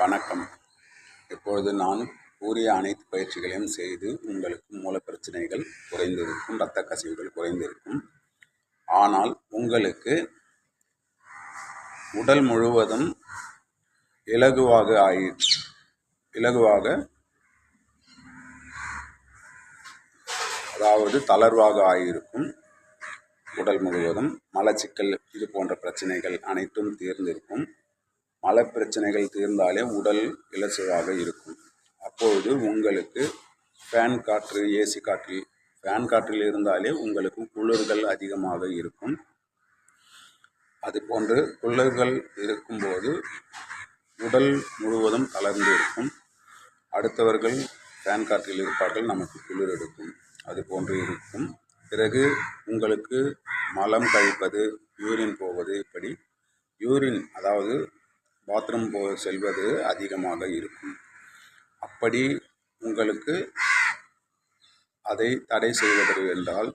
வணக்கம். இப்பொழுது நான் கூறிய அனைத்து பயிற்சிகளையும் செய்து உங்களுக்கு மூல பிரச்சனைகள் குறைந்திருக்கும் இரத்த கசிவுகள் குறைந்திருக்கும். ஆனால் உங்களுக்கு உடல் முழுவதும் இலகுவாக ஆயி இலகுவாக அதாவது தளர்வாக ஆகியிருக்கும் உடல் முழுவதும் மலச்சிக்கல் இது போன்ற பிரச்சனைகள் அனைத்தும் தீர்ந்திருக்கும். மல பிரச்சனைகள் தீர்ந்தாலே உடல் இலசுவாக இருக்கும். அப்பொழுது உங்களுக்கு ஃபேன் காற்று ஏசி காற்றில் ஃபேன் காற்றில் இருந்தாலே உங்களுக்கு குளிர்கள் அதிகமாக இருக்கும். அது போன்று குளிர்கள் இருக்கும்போது உடல் முழுவதும் தளர்ந்து இருக்கும். அடுத்தவர்கள் ஃபேன் காற்றில் இருப்பார்கள் நமக்கு குளிர் எடுக்கும். அது போன்று இருக்கும். பிறகு உங்களுக்கு மலம் கழிப்பது யூரின் போவது இப்படி. யூரின் அதாவது பாத்ரூம் போ செல்வது அதிகமாக இருக்கும். அப்படி உங்களுக்கு அதை தடை செய்வதற்கு என்றால்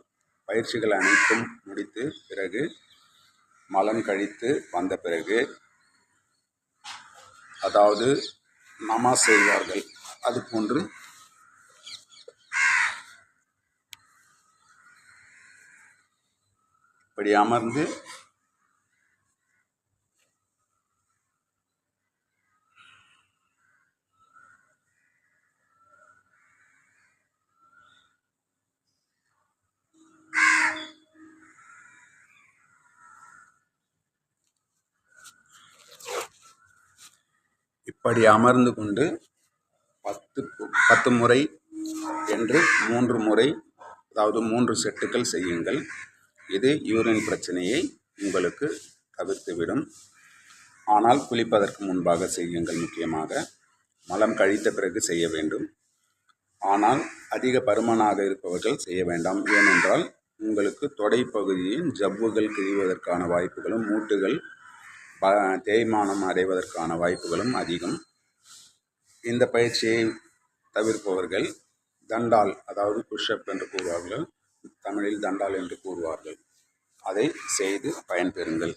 பயிற்சிகள் அனைத்தும் முடித்து பிறகு மலம் கழித்து வந்த பிறகு அதாவது நமாஸ் செய்வார்கள். அது போன்று இப்படி அமர்ந்து இப்படி அமர்ந்து கொண்டு பத்து பத்து முறை என்று மூன்று முறை அதாவது மூன்று செட்டுக்கள் செய்யுங்கள். இது யூரின் பிரச்சனையை உங்களுக்கு தவிர்த்துவிடும். ஆனால் குளிப்பதற்கு முன்பாக செய்யுங்கள் முக்கியமாக. மலம் கழித்த பிறகு செய்ய வேண்டும். ஆனால் அதிக பருமனாக இருப்பவர்கள் செய்ய வேண்டாம். ஏனென்றால் உங்களுக்கு தொடைப்பகுதியின் ஜவ்வுகள் கிழிவதற்கான வாய்ப்புகளும் மூட்டுகள் ப தேய்மானம் அடைவதற்கான வாய்ப்புகளும் அதிகம். இந்த பயிற்சியை தவிர்ப்பவர்கள் தண்டால் அதாவது புஷ்அப் என்று கூறுவார்கள் தமிழில் தண்டால் என்று கூறுவார்கள். அதை செய்து பயன்பெறுங்கள்.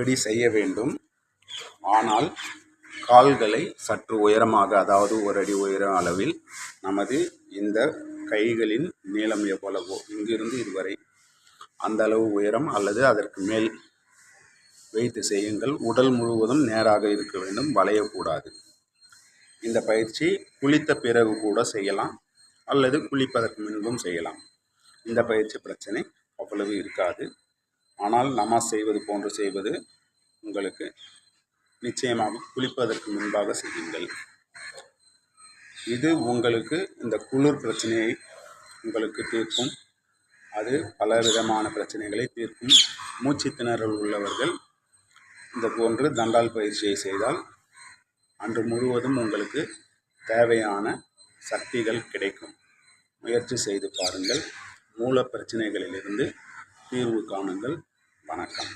இப்படி செய்ய வேண்டும்? ஆனால் கால்களை சற்று உயரமாக அதாவது ஒரு அடி உயரம் அளவில் நமது இந்த கைகளின் நீளம் எவ்வளவோ இங்கிருந்து இதுவரை அந்த அளவு உயரம் அல்லது அதற்கு மேல் வைத்து செய்யுங்கள். உடல் முழுவதும் நேராக இருக்க வேண்டும் வளையக்கூடாது. இந்த பயிற்சி குளித்த பிறகு கூட செய்யலாம் அல்லது குளிப்பதற்கு முன்பும் செய்யலாம். இந்த பயிற்சி பிரச்சனை அவ்வளவு இருக்காது. ஆனால் நமாஸ் செய்வது போன்று செய்வது உங்களுக்கு நிச்சயமாக குளிப்பதற்கு முன்பாக செய்யுங்கள். இது உங்களுக்கு இந்த குளிர் பிரச்சனையை உங்களுக்கு தீர்க்கும். அது பல விதமான பிரச்சனைகளை தீர்க்கும். மூச்சு திணறல் உள்ளவர்கள் இந்த போன்று தண்டால் பயிற்சியை செய்தால் அன்று முழுவதும் உங்களுக்கு தேவையான சக்திகள் கிடைக்கும். முயற்சி செய்து பாருங்கள். மூல பிரச்சனைகளிலிருந்து தீர்வு காணுங்கள். வணக்கம்.